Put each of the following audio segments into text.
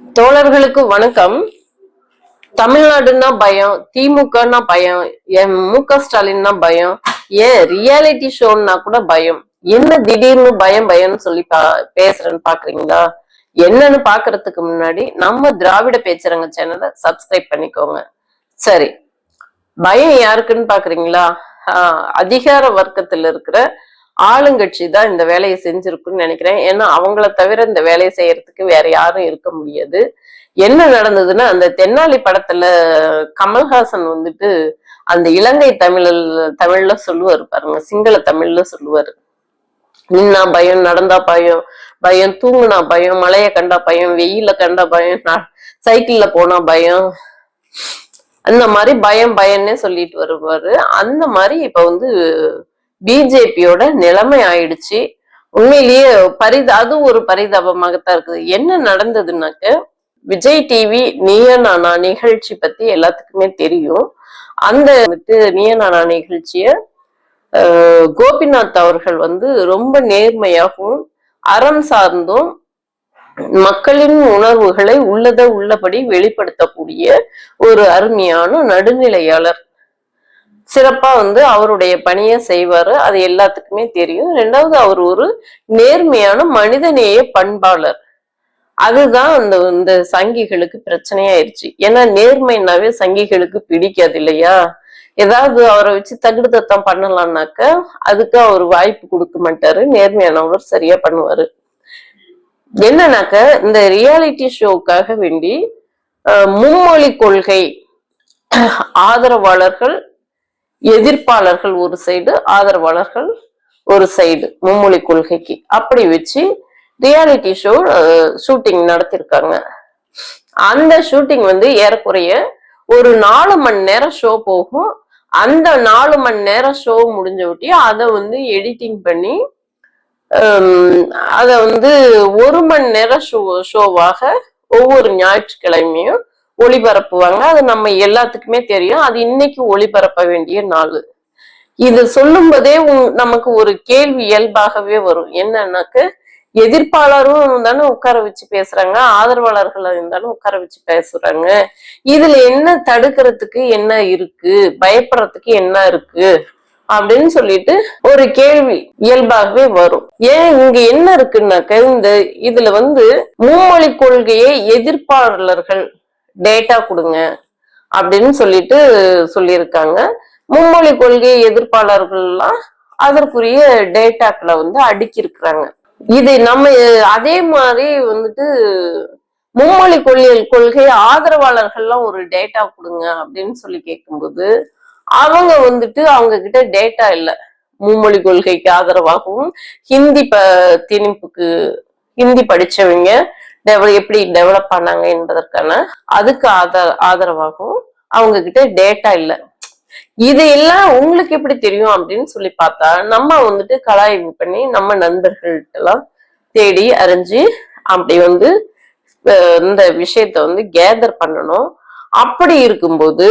தோழர்களுக்கு வணக்கம். தமிழ்நாடுன்னா பயம் திமுகன்னா பயம் என் மு க ஸ்டாலின்னா பயம் ஏன் ரியாலிட்டி ஷோன்னா கூட பயம். என்ன திடீர்னு பயம் பயம்னு சொல்லி பா பேசுறேன்னு பாக்குறீங்களா? என்னன்னு பாக்குறதுக்கு முன்னாடி நம்ம திராவிட பேச்சரங்க சேனலை சப்ஸ்கிரைப் பண்ணிக்கோங்க. சரி பயம் யாருக்குன்னு பாக்குறீங்களா? ஆஹ் அதிகார வர்க்கத்துல இருக்கிற ஆளுங்கட்சி தான் இந்த வேலையை செஞ்சிருக்குன்னு நினைக்கிறேன். ஏன்னா அவங்கள தவிர இந்த வேலையை செய்யறதுக்கு வேற யாரும் இருக்க முடியாது. என்ன நடந்ததுன்னா அந்த தென்னாலி படத்துல கமல்ஹாசன் வந்துட்டு அந்த இலங்கை தமிழ் தமிழ்ல சொல்லுவார் பாருங்க சிங்கள தமிழ்ல சொல்லுவாரு. நின்னா பயம் நடந்தா பயம் பயம் தூங்குனா பயம் மழைய கண்டா பயம் வெயில கண்டா பயம் சைக்கிள்ல போனா பயம். அந்த மாதிரி பயம் பயம்னே சொல்லிட்டு வருவாரு. அந்த மாதிரி இப்ப வந்து பிஜேபியோட நிலைமை ஆயிடுச்சு. உண்மையிலேயே பரித அது ஒரு பரிதாபமாகத்தான் இருக்குது. என்ன நடந்ததுன்னாக்க விஜய் டிவி நீய நானா நிகழ்ச்சி பத்தி எல்லாத்துக்குமே தெரியும். அந்த வந்துட்டு நீய நானா நிகழ்ச்சிய கோபிநாத் அவர்கள் வந்து ரொம்ப நேர்மையாகவும் அறம் சார்ந்தும் மக்களின் உணர்வுகளை உள்ளத உள்ளபடி வெளிப்படுத்தக்கூடிய ஒரு அருமையான நடுநிலையாளர் சிறப்பா வந்து அவருடைய பணியை செய்வாரு. அது எல்லாத்துக்குமே தெரியும். ரெண்டாவது அவர் ஒரு நேர்மையான மனிதநேய பண்பாளர். அதுதான் அந்த இந்த சங்கிகளுக்கு பிரச்சனையாயிருச்சு. ஏன்னா நேர்மைனாவே சங்கிகளுக்கு பிடிக்காது இல்லையா? ஏதாவது அவரை வச்சு தகுடுதத்தம் பண்ணலாம்னாக்க அதுக்கு அவர் வாய்ப்பு கொடுக்க மாட்டாரு. நேர்மையானவர் சரியா பண்ணுவாரு. என்னன்னாக்க இந்த ரியாலிட்டி ஷோக்காக வேண்டி மும்மொழி கொள்கை ஆதரவாளர்கள் எதிர்ப்பாளர்கள் ஒரு சைடு ஆதரவாளர்கள் ஒரு சைடு மும்மொழி கொள்கைக்கு. அப்படி வச்சு ரியாலிட்டி ஷோ ஷூட்டிங் நடத்திருக்காங்க. அந்த ஷூட்டிங் வந்து ஏறக்குறைய ஒரு நாலு மணி நேரம் ஷோ போகும். அந்த நாலு மணி நேரம் ஷோ முடிஞ்ச ஒட்டி அதை வந்து எடிட்டிங் பண்ணி அதை வந்து ஒரு மணி நேரம் ஷோ ஷோவாக ஒவ்வொரு ஞாயிற்றுக்கிழமையும் ஒளிபரப்புவாங்க. அது நம்ம எல்லாத்துக்குமே தெரியும். அது இன்னைக்கு ஒளிபரப்ப வேண்டிய நாள். இது சொல்லும் போதே நமக்கு ஒரு கேள்வி இயல்பாகவே வரும். என்னன்னாக்க எதிர்ப்பாளரும் தானே உட்கார வச்சு பேசுறாங்க ஆதரவாளர்கள் இருந்தாலும் உட்கார வச்சு பேசுறாங்க. இதுல என்ன தடுக்கிறதுக்கு என்ன இருக்கு? பயப்படுறதுக்கு என்ன இருக்கு? அப்படின்னு சொல்லிட்டு ஒரு கேள்வி இயல்பாகவே வரும். ஏன் இங்க என்ன இருக்குன்னாக்க இந்த இதுல வந்து மும்மொழி கொள்கையை எதிர்ப்பாளர்கள் டேட்டா கொடுங்க அப்படின்னு சொல்லிட்டு சொல்லியிருக்காங்க. மும்மொழி கொள்கை எதிர்ப்பாளர்கள்லாம் அதற்குரிய டேட்டாக்களை வந்து அடுக்கியிருக்கிறாங்க. இது நம்ம அதே மாதிரி வந்துட்டு மும்மொழி கொள்கை கொள்கை ஆதரவாளர்கள்லாம் ஒரு டேட்டா கொடுங்க அப்படின்னு சொல்லி கேட்கும்போது அவங்க வந்துட்டு அவங்க கிட்ட டேட்டா இல்லை. மும்மொழி கொள்கைக்கு ஆதரவாகவும் ஹிந்தி ப திணிப்புக்கு ஹிந்தி படிச்சவங்க எப்படி டெவலப் பண்ணாங்க என்பதற்கான அதுக்கு ஆதர ஆதரவாகவும் அவங்க கிட்ட டேட்டா இல்ல. இது எல்லாம் உங்களுக்கு எப்படி தெரியும் அப்படின்னு சொல்லி பார்த்தா நம்ம வந்துட்டு கலாய்வு பண்ணி நம்ம நண்பர்கள்ட்ட எல்லாம் தேடி அறிஞ்சு அப்படி வந்து இந்த விஷயத்த வந்து கேதர் பண்ணணும். அப்படி இருக்கும்போது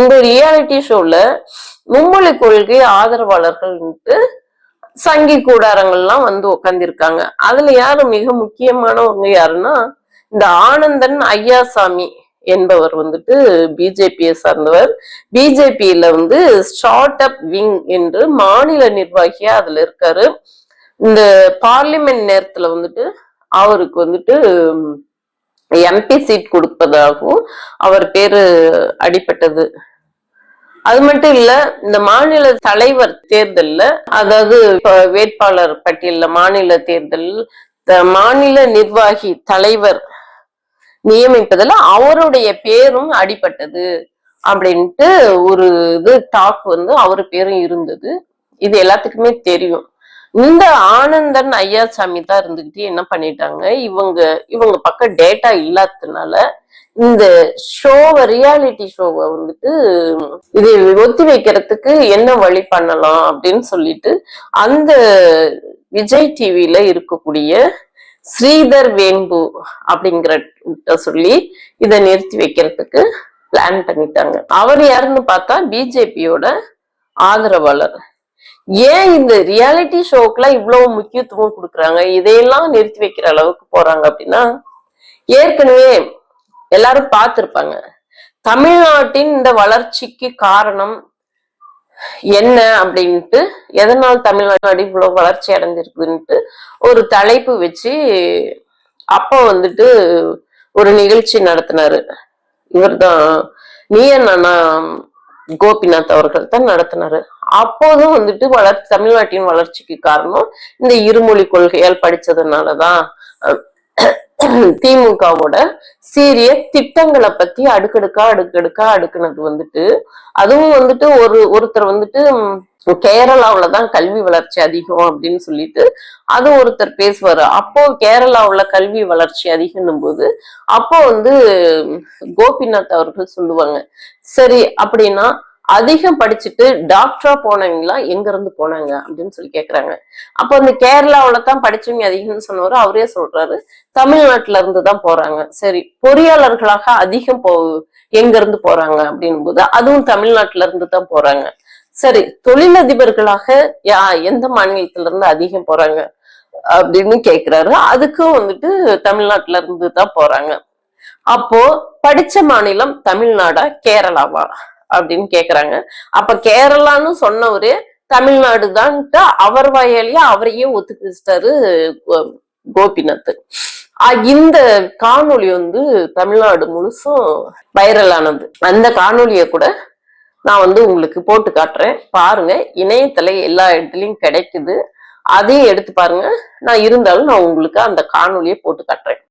இந்த ரியாலிட்டி ஷோல மும்மொழி கொள்கை ஆதரவாளர்கள்ட்டு சங்கி கூடாரங்கள்லாம் வந்து உட்காந்துருக்காங்க அதுல யாரு மிக முக்கியமானவங்க யாருன்னா இந்த ஆனந்தன் ஐயாசாமி என்பவர் வந்துட்டு பிஜேபியை சார்ந்தவர். பிஜேபியில வந்து ஸ்டார்ட் அப் விங் என்று மாநில நிர்வாகியா அதுல இருக்காரு. இந்த பார்லிமெண்ட் நேரத்துல வந்துட்டு அவருக்கு வந்துட்டு எம்பி சீட் கொடுப்பதாகவும் அவர் பேரு அடிப்பட்டது அது மட்டும் இல்ல இந்த மாநில தலைவர் தேர்தல்ல அதாவது வேட்பாளர் பட்டியல்ல மாநில தேர்தல் மாநில நிர்வாகி தலைவர் நியமிப்பதுல அவருடைய பேரும் அடிபட்டது அப்படின்ட்டு ஒரு இது டாக் வந்து அவர் பேரும் இருந்தது. இது எல்லாத்துக்குமே தெரியும். இந்த ஆனந்தன் ஐயாசாமி தான் இருந்துகிட்டு என்ன பண்ணிட்டாங்க இவங்க இவங்க பக்கம் டேட்டா இல்லாததுனால இந்த ஷோவை ரியாலிட்டி ஷோவை வந்துட்டு இது ஒத்தி வைக்கிறதுக்கு என்ன வழி பண்ணலாம் அப்படின்னு சொல்லிட்டு அந்த விஜய் டிவியில இருக்கக்கூடிய ஸ்ரீதர் வேம்பு அப்படிங்கிற சொல்லி இதை நிறுத்தி வைக்கிறதுக்கு பிளான் பண்ணிட்டாங்க. அவர் யாருன்னு பார்த்தா பிஜேபியோட ஆதரவாளர். ஏன் இந்த ரியாலிட்டி ஷோக்கெல்லாம் இவ்வளவு முக்கியத்துவம் கொடுக்குறாங்க? இதையெல்லாம் நிறுத்தி வைக்கிற அளவுக்கு போறாங்க அப்படின்னா ஏற்கனவே எல்லாரும் பார்த்துருப்பாங்க. தமிழ்நாட்டின் இந்த வளர்ச்சிக்கு காரணம் என்ன அப்படின்ட்டு எதனால் தமிழ்நாடு இவ்வளவு வளர்ச்சி அடைஞ்சிருக்குதுன்ட்டு ஒரு தலைப்பு வச்சு அப்போ வந்துட்டு ஒரு நிகழ்ச்சி நடத்தினாரு. இவர்தான் நீ அண்ணா கோபிநாத் அவர்கள் தான் நடத்தினாரு. அப்போதும் வந்துட்டு வளர் தமிழ்நாட்டின் வளர்ச்சிக்கு காரணம் இந்த இருமொழி கொள்கையால் படிச்சதுனாலதான். திமுகவோட சீரிய திட்டங்களை பத்தி அடுக்கடுக்கா அடுக்கடுக்கா அடுக்குனது வந்துட்டு அதுவும் வந்துட்டு ஒரு ஒருத்தர் வந்துட்டு ம், தான் கல்வி வளர்ச்சி அதிகம் அப்படின்னு சொல்லிட்டு அது ஒருத்தர் பேசுவாரு. அப்போ கேரளாவுல கல்வி வளர்ச்சி அதிகம் போது அப்போ வந்து கோபிநாத் அவர்கள் சொல்லுவாங்க. சரி அப்படின்னா அதிகம் படிச்சுட்டு டாக்டரா போனவங்களா எங்க இருந்து போனாங்க அப்படின்னு சொல்லி கேக்குறாங்க. அப்போ அந்த கேரளாவில தான் படிச்சவங்க அதிகம்னு சொன்னவரு அவரே சொல்றாரு. தமிழ்நாட்டுல இருந்து தான் போறாங்க. சரி பொறியாளர்களாக அதிகம் போ எங்க இருந்து போறாங்க அப்படின் போது அதுவும் தமிழ்நாட்டுல இருந்து தான் போறாங்க. சரி தொழிலதிபர்களாக யா எந்த மாநிலத்துல இருந்து அதிகம் போறாங்க அப்படின்னு கேக்குறாரு. அதுக்கும் வந்துட்டு தமிழ்நாட்டுல இருந்து தான் போறாங்க. அப்போ படிச்ச மாநிலம் தமிழ்நாடா கேரளாவா? அப்படின்னு கேக்குறாங்க. அப்ப கேரளான்னு சொன்னவரு தமிழ்நாடு தான்ட்டு அவர் வாயாலேயே அவரையே ஒத்துக்கிட்டாரு கோ- கோபிநாத். இந்த காணொளி வந்து தமிழ்நாடு முழுசும் வைரல் ஆனது. அந்த காணொலியை கூட நான் வந்து உங்களுக்கு போட்டு காட்டுறேன். பாருங்க இணையத்துல எல்லா இடத்துலயும் கிடைக்குது. அதையும் எடுத்து பாருங்க. நான் இருந்தாலும் நான் உங்களுக்கு அந்த காணொலியை போட்டு காட்டுறேன்.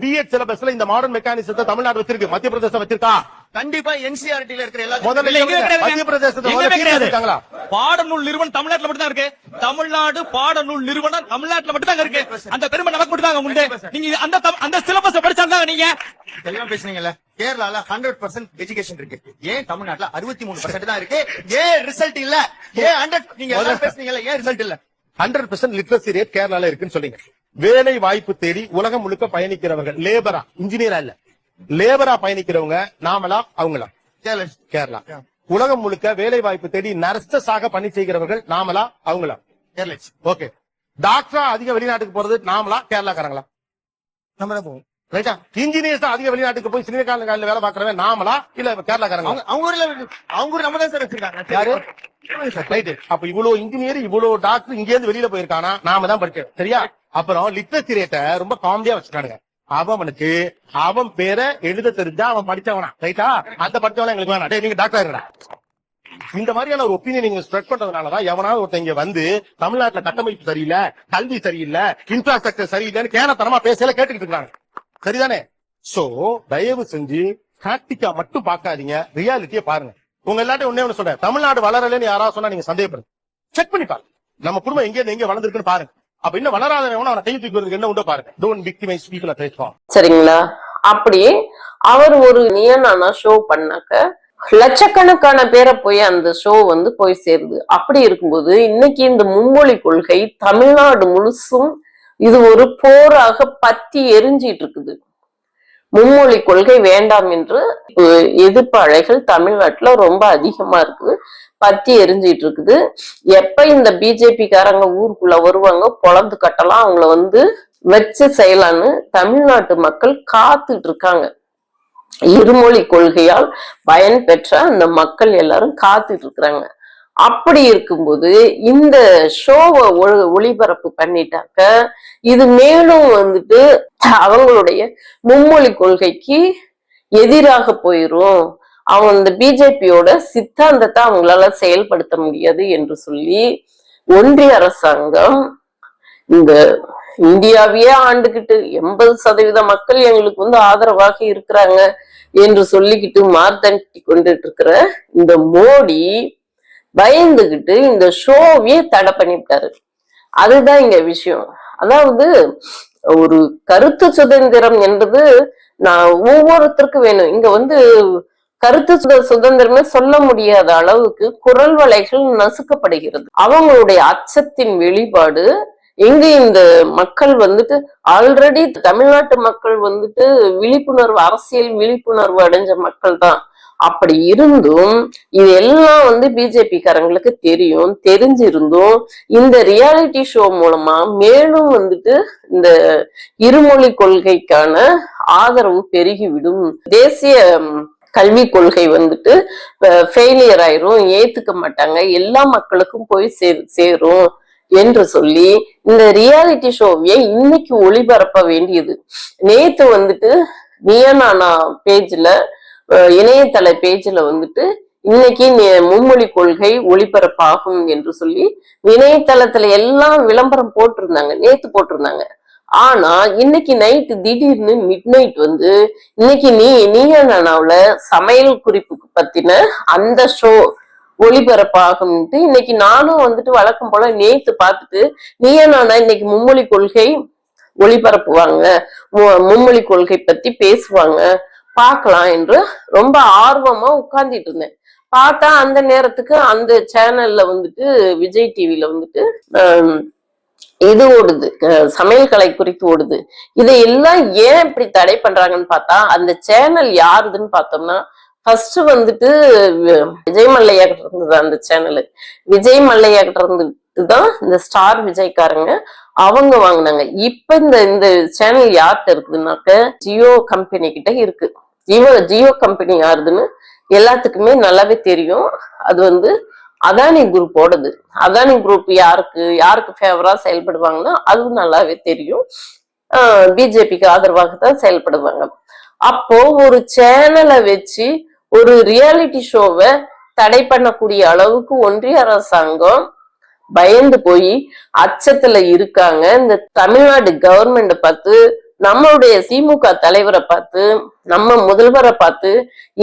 பிஎட் சிலபஸ்ல இந்த மாடர்ன் மெக்கானிசத்தை தமிழ்நாடு வச்சிருக்கு. மத்திய பிரதேசம் வச்சிருக்கா? கண்டிப்பா என்சிஆர்டில இருக்கிற எல்லா முதல்ல? பாடநூல் நிறுவனம் தமிழ்நாட்டுல மட்டும் தான் இருக்கு. தமிழ்நாடு பாடநூல் நிறுவனம் தமிழ்நாட்டுல மட்டும் தான் இருக்கு அந்த பெருமை நமக்கு மட்டும் தான் உண்டு நீங்க அந்த அந்த சிலபஸ் படிச்சாங்க நீங்க. தெளிவா பேசுனீங்கல்ல. கேரளால ஹண்ட்ரட் பர்சன்ட் எஜுகேஷன் இருக்கு. ஏன் தமிழ்நாட்டுல அறுபத்தி மூணு பர்சன்ட் தான் இருக்கு? ஏன் ரிசல்ட் இல்ல. ஏன் ஹண்ட்ரட் நீங்க பேசுனீங்கல்ல ஏன் ரிசல்ட் இல்ல? ஹண்ட்ரட் பர்சன்ட் லிட்ரஸி ரேட் கேரளால இருக்குன்னு சொல்றீங்க வேலை வாய்ப்பு தேடி உலகம் முழுக்க பயணிக்கிறவர்கள் லேபரா இன்ஜினியரா இல்ல. லேபரா பயணிக்கிறவங்க நாமளா அவங்களா? கேரளா உலகம் முழுக்க வேலை வாய்ப்பு தேடி நர்சஸாக பணி செய்கிறவர்கள் நாமளா அவங்களா? கேரளா ஓகே டாக்டரா அதிக வெளிநாட்டுக்கு போறது நாமளா கேரளாக்காரங்களா? நம்ம போவோம். ரைட்டா இன்ஜினியர்ஸ் தான் அதிக வெளிநாட்டுக்கு போய் சிறுகால வேலை பாக்குறவன் நாமளா இல்ல கேரளாக்காரங்களா? அவங்க அவங்க ஊர்ல அவங்க ஊர் நம்ம தான் சார் வச்சிருக்காங்க. ரைட் அப்ப இவ்வளவு இன்ஜினியர் இவ்வளவு டாக்டர் இங்க இருந்து வெளியில போயிருக்கானா? நாம தான் படிச்சோம். சரியா? அப்புறம் ரேட்ட ரொம்ப காமெடியா வச்சிருக்கானுங்க. அவனுக்கு அவன் பேரை எழுத தெரிஞ்சா அவன் படிச்சவனா. ரைட்டா அந்த படிச்சவனா எங்களுக்கு வேணாம். நீங்க டாக்டர் இருடா இந்த மாதிரியான ஒரு ஒப்பீனியன் நீங்க ஸ்ப்ரெட் பண்றதுனாலதான் எவனாவது ஒருத்தங்க இங்க வந்து தமிழ்நாட்டுல கட்டமைப்பு சரியில்லை கல்வி சரியில்லை இன்ஃப்ராஸ்ட்ரக்சர் சரியில்லைன்னு கேனத்தனமா பேசல கேட்டுக்கிட்டு இருக்காங்க. சரிதானே? சோ தயவு செஞ்சு பிராக்டிக்கா மட்டும் பாக்காதீங்க ரியாலிட்டியை பாருங்க. உங்க எல்லாத்தையும் ஒன்னே ஒண்ணு சொல்றேன். தமிழ்நாடு வளரலன்னு யாராவது சொன்னா நீங்க சந்தேகப்படுங்க. செக் பண்ணி பாருங்க. நம்ம குடும்பம் எங்க எங்க வளர்ந்துருக்குன்னு பாருங்க. அப்ப இன்னும் வளராதவன் அவனை கையை தூக்கி என்ன உண்டோ பாருங்க. டோன்ட் விக்டிமைஸ் பீப்புள் பேசுவான் சரிங்களா? அப்படி அவர் ஒரு நியனானா ஷோ பண்ணாக்க லட்சக்கணக்கான பேரை போய் அந்த ஷோ வந்து போய் சேருது. அப்படி இருக்கும்போது இன்னைக்கு இந்த மும்மொழி கொள்கை தமிழ்நாடு முழுசும் இது ஒரு போராக பத்தி எரிஞ்சிட்டு இருக்குது. மும்மொழி கொள்கை வேண்டாம் என்று எதிர்ப்பு அலைகள் தமிழ்நாட்டுல ரொம்ப அதிகமா இருக்குது. பத்தி எரிஞ்சிட்டு இருக்குது எப்ப இந்த பிஜேபி காரங்க ஊருக்குள்ள வருவாங்க பொழந்து கட்டலாம் அவங்கள வந்து வச்சு செய்யலான்னு தமிழ்நாட்டு மக்கள் காத்துட்டு இருக்காங்க இருமொழி கொள்கையால் பயன் பெற்ற அந்த மக்கள் எல்லாரும் காத்துட்டு இருக்கிறாங்க அப்படி இருக்கும்போது இந்த ஷோவை ஒளிபரப்பு பண்ணிட்டாக்க இது மேலும் வந்துட்டு அவங்களுடைய மும்மொழி கொள்கைக்கு எதிராக போயிரும். அவங்க இந்த பிஜேபியோட சித்தாந்தத்தை அவங்களால செயல்படுத்த முடியாது என்று சொல்லி ஒன்றிய அரசாங்கம் இந்த இந்தியாவையே ஆண்டுகிட்டு எண்பது சதவீத மக்கள் எங்களுக்கு வந்து ஆதரவாக இருக்கிறாங்க என்று சொல்லிக்கிட்டு மார்த்தட்டி கொண்டுட்டு இருக்கிற இந்த மோடி பயந்துகிட்டு இந்த ஷோவையே தடை பண்ணிவிட்டாரு. அதுதான் இங்க விஷயம். அதாவது ஒரு கருத்து சுதந்திரம் என்பது நான் ஒவ்வொருத்தருக்கும் வேணும். இங்க வந்து கருத்து சுத- சுதந்திரமே சொல்ல முடியாத அளவுக்கு குரல் வலைகள் நசுக்கப்படுகிறது. அவங்களுடைய அச்சத்தின் வெளிப்பாடு எங்க இந்த மக்கள் வந்துட்டு ஆல்ரெடி தமிழ்நாட்டு மக்கள் வந்துட்டு விழிப்புணர்வு அரசியல் விழிப்புணர்வு அடைஞ்ச மக்கள் தான். அப்படி இருந்தும் இது எல்லாம் வந்து பிஜேபி காரங்களுக்கு தெரியும் தெரிஞ்சிருந்தும் இந்த ரியாலிட்டி ஷோ மூலமா மேலும் வந்துட்டு இந்த இருமொழி கொள்கைக்கான ஆதரவு பெருகிவிடும். தேசிய கல்வி கொள்கை வந்துட்டு ஃபெயிலியர் ஆயிரும் ஏத்துக்க மாட்டாங்க. எல்லா மக்களுக்கும் போய் சே- சேரும் என்று சொல்லி இந்த ரியாலிட்டி ஷோவையே இன்னைக்கு ஒளிபரப்ப வேண்டியது. நேத்து வந்துட்டு நியனானா பேஜ்ல இணையதள பேஜ்ல வந்துட்டு இன்னைக்கு மும்மொழி கொள்கை ஒளிபரப்பாகும் என்று சொல்லி இணையதளத்துல எல்லாம் விளம்பரம் போட்டிருந்தாங்க நேத்து போட்டிருந்தாங்க. ஆனா இன்னைக்கு நைட்டு திடீர்னு மிட் நைட் வந்து இன்னைக்கு நீ நீயா நானாவுல சமையல் குறிப்புக்கு பத்தின அந்த ஷோ ஒளிபரப்பாகும்ட்டு இன்னைக்கு நானும் வந்துட்டு வழக்கம் போல நேத்து பார்த்துட்டு நீயே நானா இன்னைக்கு மும்மொழி கொள்கை ஒளிபரப்புவாங்க. மும்மொழி கொள்கை பத்தி பேசுவாங்க. பார்க்கலாம் என்று ரொம்ப ஆர்வமா உட்கார்ந்துட்டு இருந்தேன். பார்த்தா அந்த நேரத்துக்கு அந்த சேனல்ல வந்துட்டு விஜய் டிவில வந்துட்டு இது ஓடுது? சமையல் கலை குறித்து ஓடுது. இதை எல்லாம் ஏன் இப்படி தடை பண்றாங்கன்னு பார்த்தா அந்த சேனல் யாருதுன்னு பார்த்தோம்னா ஃபர்ஸ்ட் வந்துட்டு விஜய் மல்லையா கிட்ட இருந்தது அந்த சேனல். விஜய் மல்லையா கிட்ட இருந்துட்டு தான் இந்த ஸ்டார் விஜய்காரங்க அவங்க வாங்குனாங்க. இப்ப இந்த இந்த சேனல் யார்கிட்ட இருக்குதுன்னாக்க ஜியோ கம்பெனி கிட்ட இருக்கு. ஜியோ ஜியோ கம்பெனி யாருதுன்னு எல்லாத்துக்குமே நல்லாவே தெரியும். அது வந்து அதானி குரூப் ஓடுது. அதானி குரூப் யாருக்கு யாருக்கு ஃபேவரா செயல்படுவாங்கன்னா அதுவும் நல்லாவே தெரியும். பிஜேபிக்கு ஆதரவாக தான் செயல்படுவாங்க. அப்போ ஒரு சேனலை வச்சு ஒரு ரியாலிட்டி ஷோவை தடை பண்ணக்கூடிய அளவுக்கு ஒன்றிய அரசாங்கம் பயந்து போய் அச்சத்துல இருக்காங்க. இந்த தமிழ்நாடு கவர்மெண்ட பார்த்து நம்மளுடைய திமுக தலைவரை பார்த்து நம்ம முதல்வரை பார்த்து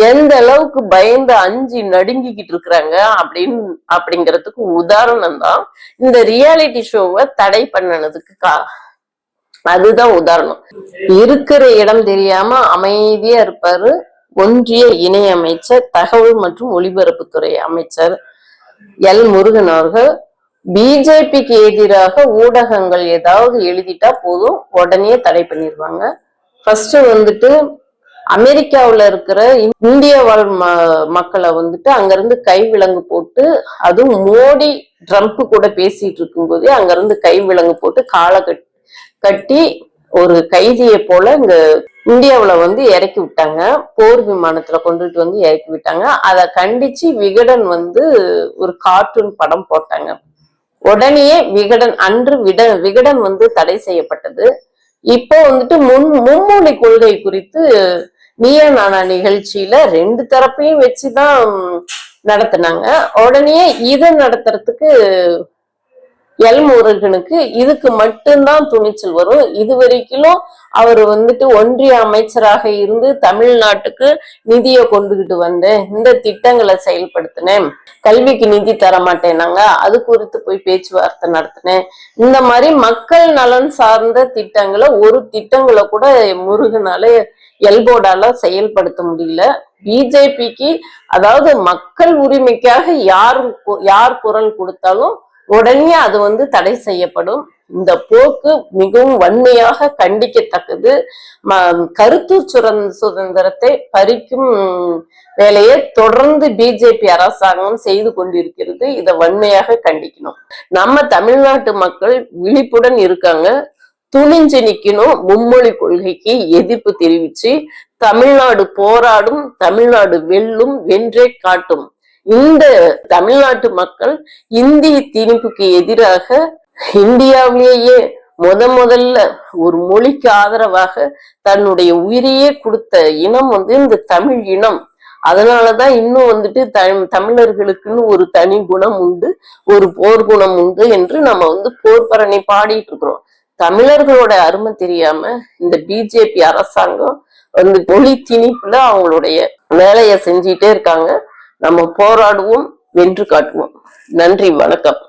எந்த அளவுக்கு பயந்து அஞ்சு நடுங்கிக்கிட்டு இருக்கிறாங்க அப்படின்னு அப்படிங்கிறதுக்கு உதாரணம் தான் இந்த ரியாலிட்டி ஷோவை தடை பண்ணனதுக்கு கா அதுதான் உதாரணம். இருக்கிற இடம் தெரியாம அமைதியா இருப்பாரு ஒன்றிய இணை அமைச்சர் தகவல் மற்றும் ஒலிபரப்புத்துறை அமைச்சர் எல் முருகன் அவர்கள். பிஜேபிக்கு எதிராக ஊடகங்கள் ஏதாவது எழுதிட்டா போதும் உடனே தடை பண்ணிடுவாங்க. ஃபர்ஸ்ட் வந்துட்டு அமெரிக்காவுல இருக்கிற இந்திய வாழ் ம- மக்களை வந்துட்டு அங்கிருந்து கைவிலங்கு போட்டு அதுவும் மோடி ட்ரம்ப் கூட பேசிட்டு இருக்கும்போதே அங்கிருந்து கைவிலங்கு போட்டு காலை கட்- கட்டி ஒரு கைதியை போல இங்க இந்தியாவில் வந்து இறக்கி விட்டாங்க. போர் விமானத்துல கொண்டுட்டு வந்து இறக்கி விட்டாங்க. அதை கண்டிச்சு விகடன் வந்து ஒரு கார்ட்டூன் படம் போட்டாங்க. உடனே விகடன் அன்று விட விகடன் வந்து தடை செய்யப்பட்டது. இப்போ வந்துட்டு முன் மும்மொழி கொள்கை குறித்து நீயா நானா நிகழ்ச்சியில ரெண்டு தரப்பையும் வச்சுதான் நடத்தினாங்க. உடனே இதை நடத்துறதுக்கு எல் முருகனுக்கு இதுக்கு மட்டும்தான் துணிச்சல் வரும். இது வரைக்கும் அவர் வந்துட்டு ஒன்றிய அமைச்சராக இருந்து தமிழ்நாட்டுக்கு நிதியை கொண்டுகிட்டு வந்தேன் இந்த திட்டங்களை செயல்படுத்தினேன். கல்விக்கு நிதி தர மாட்டேனாங்க அது குறித்து போய் பேச்சுவார்த்தை நடத்தினேன். இந்த மாதிரி மக்கள் நலன் சார்ந்த திட்டங்களை ஒரு திட்டங்களை கூட முருகனால எல்போர்டால செயல்படுத்த முடியல. பிஜேபிக்கு அதாவது மக்கள் உரிமைக்காக யார் கு- யார் குரல் கொடுத்தாலும் உடனே அது வந்து தடை செய்யப்படும். இந்த போக்கு மிகவும் வன்மையாக கண்டிக்கத்தக்கது. ம- கருத்து சுரந் சுதந்திரத்தை பறிக்கும் வேலையை தொடர்ந்து பிஜேபி அரசாங்கம் செய்து கொண்டிருக்கிறது. இதை வன்மையாக கண்டிக்கணும். நம்ம தமிழ்நாட்டு மக்கள் விழிப்புடன் இருக்காங்க. துணிஞ்சு நிக்கணும். மும்மொழி கொள்கைக்கு எதிர்ப்பு தெரிவிச்சு தமிழ்நாடு போராடும் தமிழ்நாடு வெல்லும் வென்றே காட்டும். இந்த தமிழ்நாட்டு மக்கள் இந்திய திணிப்புக்கு எதிராக இந்தியாவிலேயே முத முதல்ல ஒரு மொழிக்கு ஆதரவாக தன்னுடைய உயிரையே கொடுத்த இனம் வந்து இந்த தமிழ் இனம். அதனாலதான் இன்னும் வந்துட்டு தமிழர்களுக்குன்னு ஒரு தனி குணம் உண்டு ஒரு போர் குணம் உண்டு என்று நம்ம வந்து போர் பரணி பாடிட்டு இருக்கிறோம். தமிழர்களோட அருமை தெரியாம இந்த பிஜேபி அரசாங்கம் வந்து மொழி திணிப்புல அவங்களுடைய வேலையை செஞ்சிட்டே இருக்காங்க. நம்ம போராடுவோம் வென்று காட்டுவோம். நன்றி வணக்கம்.